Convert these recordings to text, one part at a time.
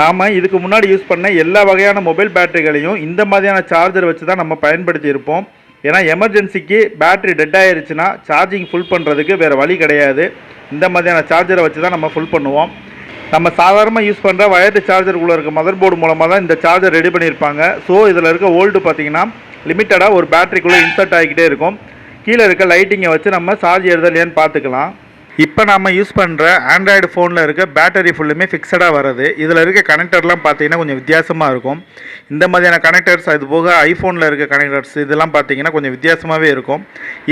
நாம் இதுக்கு முன்னாடி யூஸ் பண்ண எல்லா வகையான மொபைல் பேட்டரிகளையும் இந்த மாதிரியான சார்ஜர் வச்சு தான் நம்ம பயன்படுத்தி இருப்போம் ஏன்னா எமர்ஜென்சிக்கு பேட்டரி டெட் ஆயிருச்சுன்னா சார்ஜிங் ஃபுல் பண்ணுறதுக்கு வேறு வழி கிடையாது. இந்த மாதிரியான சார்ஜரை வச்சு தான் நம்ம ஃபுல் பண்ணுவோம். நம்ம சாதாரணமாக யூஸ் பண்ணுற வயர்டு சார்ஜருக்குள்ளே இருக்க மதர் போர்டு மூலமாக தான் இந்த சார்ஜர் ரெடி பண்ணியிருப்பாங்க. ஸோ இதில் இருக்க ஓல்டு பார்த்தீங்கன்னா லிமிட்டடாக ஒரு பேட்டரிக்குள்ளே இன்சர்ட் ஆகிக்கிட்டே இருக்கும். கீழே இருக்க லைட்டிங்கை வச்சு நம்ம சார்ஜ் ஏறுதலையான்னு பார்த்துக்கலாம். இப்போ நம்ம யூஸ் பண்ணுற ஆண்ட்ராய்டு ஃபோனில் இருக்க பேட்டரி ஃபுல்லுமே ஃபிக்ஸடாக வருது இதில் இருக்க கனெக்டர்லாம் பார்த்தீங்கன்னா கொஞ்சம் வித்தியாசமாக இருக்கும். இந்த மாதிரியான கனெக்டர்ஸ் அது போக ஐஃபோனில் இருக்க கனெக்டர்ஸ் இதெல்லாம் பார்த்தீங்கன்னா கொஞ்சம் வித்தியாசமாகவே இருக்கும்.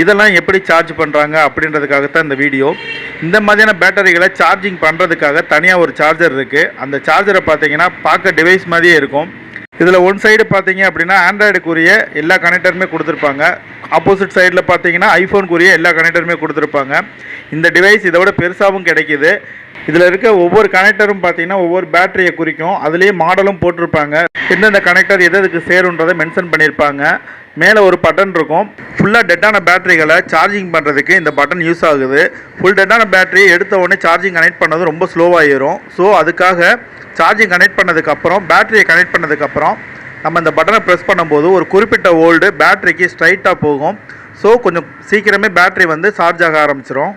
இதெல்லாம் எப்படி சார்ஜ் பண்ணுறாங்க அப்படின்றதுக்காகத்தான் இந்த வீடியோ இந்த மாதிரியான பேட்டரிகளை சார்ஜிங் பண்ணுறதுக்காக தனியாக ஒரு சார்ஜர் இருக்குது அந்த சார்ஜரை பார்த்தீங்கன்னா பார்க்க டிவைஸ் மாதிரியே இருக்கும். இதில் ஒன் சைடு பார்த்தீங்க அப்படின்னா ஆண்ட்ராய்டுக்குரிய எல்லா கனெக்டருமே கொடுத்துருப்பாங்க. ஆப்போசிட் சைடில் பார்த்தீங்கன்னா ஐஃபோனுக்குரிய எல்லா கனெக்டருமே கொடுத்துருப்பாங்க. இந்த டிவைஸ் இதை விட பெருசாகவும் கிடைக்கிது. இதில் இருக்க ஒவ்வொரு கனெக்டரும் பார்த்தீங்கன்னா ஒவ்வொரு பேட்டரியை குறிக்கும். அதுலேயே மாடலும் போட்டிருப்பாங்க. எந்தெந்த கனெக்டர் எது எதுக்கு சேருன்றதை மென்ஷன் பண்ணியிருப்பாங்க. மேலே ஒரு பட்டன் இருக்கும். ஃபுல்லாக டெட்டான பேட்டரிகளை சார்ஜிங் பண்ணுறதுக்கு இந்த பட்டன் யூஸ் ஆகுது. ஃபுல் டெட்டான பேட்டரியை எடுத்த உடனே சார்ஜிங் கனெக்ட் பண்ணது ரொம்ப ஸ்லோவாகிடும் ஸோ அதுக்காக சார்ஜிங் கனெக்ட் பண்ணதுக்கப்புறம் பேட்டரியை கனெக்ட் பண்ணதுக்கப்புறம் நம்ம இந்த பட்டனை ப்ரெஸ் பண்ணும்போது ஒரு குறிப்பிட்ட ஓல்டு பேட்டரிக்கு ஸ்ட்ரைட்டாக போகும். ஸோ கொஞ்சம் சீக்கிரமே பேட்டரி வந்து சார்ஜ் ஆக ஆரம்பிச்சிடும்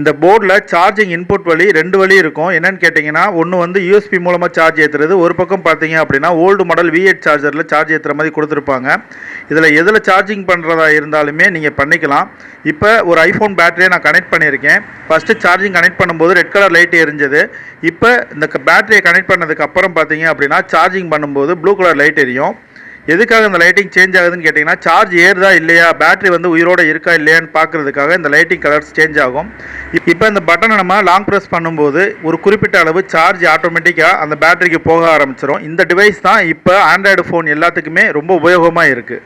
இந்த போர்டில் சார்ஜிங் இன்புட் வழி ரெண்டு வழி இருக்கும். என்னன்னு கேட்டிங்கன்னா ஒன்று வந்து யூஎஸ்பி மூலமாக சார்ஜ் ஏற்றுறது ஒரு பக்கம் பார்த்தீங்க அப்படின்னா ஓல்டு மாடல் விஎட் சார்ஜரில் சார்ஜ் ஏற்றுற மாதிரி கொடுத்துருப்பாங்க. இதில் எதில் சார்ஜிங் பண்ணுறதா இருந்தாலுமே நீங்கள் பண்ணிக்கலாம். இப்போ ஒரு ஐஃபோன் பேட்டரியை நான் கனெக்ட் பண்ணியிருக்கேன். ஃபஸ்ட்டு சார்ஜிங் கனெக்ட் பண்ணும்போது ரெட் கலர் லைட் எரிஞ்சது. இப்போ இந்த பேட்டரியை கனெக்ட் பண்ணதுக்கு அப்புறம் பார்த்தீங்க அப்படின்னா சார்ஜிங் பண்ணும்போது ப்ளூ கலர் லைட் எரியும். எதுக்காக இந்த லைட்டிங் சேஞ்ச் ஆகுதுன்னு கேட்டிங்கன்னா சார்ஜ் ஏறுதா இல்லையா? பேட்டரி வந்து உயிரோட இருக்கா இல்லையான்னு பார்க்குறதுக்காக இந்த லைட்டிங் கலர்ஸ் சேஞ்ச் ஆகும். இப்போ இந்த பட்டனை நம்ம லாங் ப்ரெஸ் பண்ணும்போது ஒரு குறிப்பிட்ட அளவு சார்ஜ் ஆட்டோமேட்டிக்காக அந்த பேட்டரிக்கு போக ஆரம்பிச்சிடும் இந்த டிவைஸ் தான் இப்போ ஆண்ட்ராய்டு ஃபோன் எல்லாத்துக்குமே ரொம்ப உபயோகமாக இருக்குது